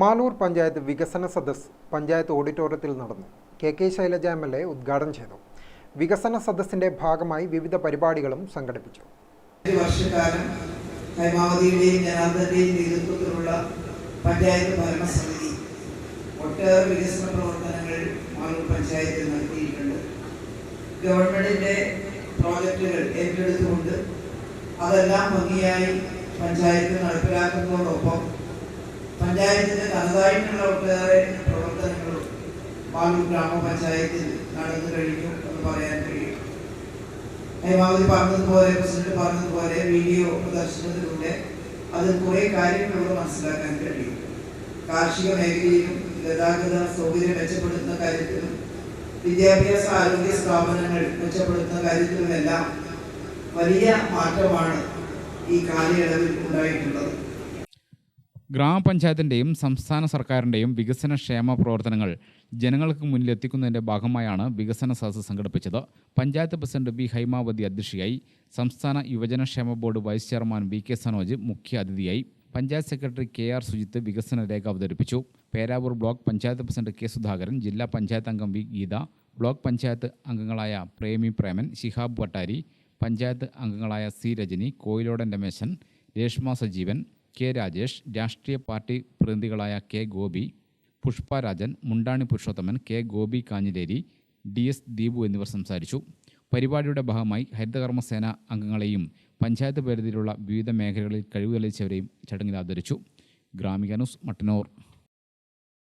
മാലൂർ പഞ്ചായത്ത് വികസന സദസ് പഞ്ചായത്ത് ഓഡിറ്റോറിയത്തിൽ നടന്നു. K K Shailaja M L A ഉദ്ഘാടനം ചെയ്തു. വികസന സദസ്സിന്റെ ഭാഗമായി വിവിധ പരിപാടികളും സംഘടിപ്പിച്ചു. ഭരണസമിതി ഗവൺമെന്റിന്റെ പ്രോജക്റ്റുകൾ ഏറ്റെടുത്തുകൊണ്ട് അതെല്ലാം ഭംഗിയായി പഞ്ചായത്ത് നടപ്പിലാക്കുന്നതോടൊപ്പം പഞ്ചായത്തിന്റെ തനതായിട്ടുള്ള ഒട്ടേറെ പ്രവർത്തനങ്ങളും വാങ്ങി ഗ്രാമപഞ്ചായത്തിൽ നടന്നു കഴിഞ്ഞു എന്ന് പറയാൻ കഴിയും. പറഞ്ഞതുപോലെ പ്രസിഡന്റ് പറഞ്ഞതുപോലെ വീഡിയോ പ്രദർശനത്തിലൂടെ അത് കുറെ കാര്യങ്ങൾ ഇവിടെ മനസ്സിലാക്കാൻ കഴിയും. കാർഷിക മേഖലയിലും ഗതാഗത സൗകര്യം മെച്ചപ്പെടുത്തുന്ന കാര്യത്തിലും വിദ്യാഭ്യാസ ആരോഗ്യ സ്ഥാപനങ്ങൾ മെച്ചപ്പെടുത്തുന്ന കാര്യത്തിലുമെല്ലാം വലിയ മാറ്റമാണ് ഈ കാലയളവിൽ ഉണ്ടായിട്ടുള്ളത്. ഗ്രാമപഞ്ചായത്തിന്റെയും സംസ്ഥാന സർക്കാരിന്റെയും വികസന ക്ഷേമ പ്രവർത്തനങ്ങൾ ജനങ്ങൾക്ക് മുന്നിൽ എത്തിക്കുന്നതിന്റെ ഭാഗമായാണ് വികസന സദസ്സ് സംഘടിപ്പിച്ചത്. പഞ്ചായത്ത് പ്രസിഡന്റ് ബി ഹൈമാവതി അധ്യക്ഷയായി സംസ്ഥാന യുവജനക്ഷേമ board vice chairman V K Sanoj മുഖ്യ അതിഥിയായി panchayat secretary K R Sujith വികസന രേഖ അവതരിപ്പിച്ചു. Peravoor block panchayat president K Sudhakaran ജില്ലാ പഞ്ചായത്ത് അംഗം വി ഗീത ബ്ലോക്ക് പഞ്ചായത്ത് അംഗങ്ങളായ പ്രേമി പ്രേമൻ ശിഹാബ് വട്ടാരി പഞ്ചായത്ത് അംഗങ്ങളായ സി രജനി കോയിലോടൻ രമേശൻ രേഷ്മ സജീവൻ കെ രാജേഷ് രാഷ്ട്രീയ party പ്രതിനിധികളായ K Gopi Pushpa Rajan Mundani Purushothaman K Gopi Kanhileri D S Deepu എന്നിവർ സംസാരിച്ചു. പരിപാടിയുടെ ഭാഗമായി ഹരിതകർമ്മസേന അംഗങ്ങളെയും പഞ്ചായത്ത് പരിധിയിലുള്ള വിവിധ മേഖലകളിൽ കഴിവ് തെളിയിച്ചവരെയും ചടങ്ങിൽ ആദരിച്ചു. Gramika news Mattannur.